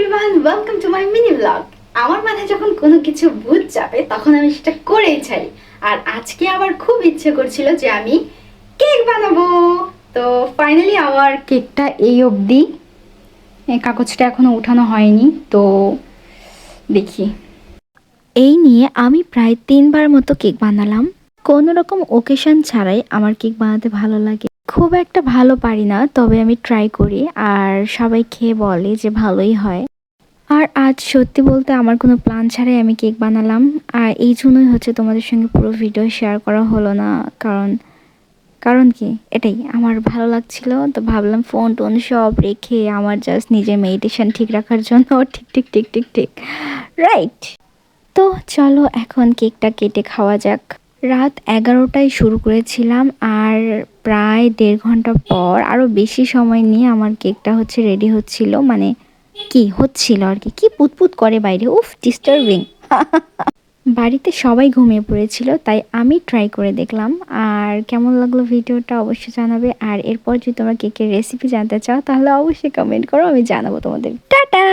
Everyone welcome to my mini blog আমার মাথায় যখন কোনো কিছু ভূত চাপে, তখন আমি সেটা করেই ছাড়ি। আর আজকে আবার খুব ইচ্ছে করছিল যে আমি কেক বানাবো। তো ফাইনালি আমার কেকটা এই অবধি। কাগজটা এখনও উঠানো হয়নি, তো দেখি। এই নিয়ে আমি প্রায় তিনবার মতো কেক বানালাম। কোনো রকম ওকেশন ছাড়াই আমার কেক বানাতে ভালো লাগে। খুব একটা ভালো পারি না, তবে আমি ট্রাই করি। আর সবাই খেয়ে বলে যে ভালোই হয়। আর আজ সত্যি বলতে আমার কোনো প্ল্যান ছাড়াই আমি কেক বানালাম। আর এই জন্যই হচ্ছে তোমাদের সঙ্গে পুরো ভিডিও শেয়ার করা হলো না। কারণ কারণ কি? এটাই, আমার ভালো লাগছিল। তো ভাবলাম ফোন টোন সব রেখে আমার জাস্ট নিজের মেডিটেশন ঠিক রাখার জন্য ঠিক ঠিক ঠিক ঠিক ঠিক। রাইট তো চলো এখন কেকটা কেটে খাওয়া যাক। রাত এগারোটায় শুরু করেছিলাম আর প্রায় দেড় ঘণ্টা পর আরও বেশি সময় নিয়ে আমার কেকটা হচ্ছে রেডি হচ্ছিল। মানে কি হচ্ছিল আর কি? পুতপুত করে বাইরে? উফ ডিস্টার্বিং বাড়িতে সবাই ঘুমিয়ে পড়েছিল, তাই আমি ট্রাই করে দেখলাম। আর কেমন লাগল ভিডিওটা অবশ্যই জানাবে। আর এরপর যদি তোমরা কেকের রেসিপি জানতে চাও, তাহলে অবশ্যই কমেন্ট করো, আমি জানাব তোমাদের। টাটা!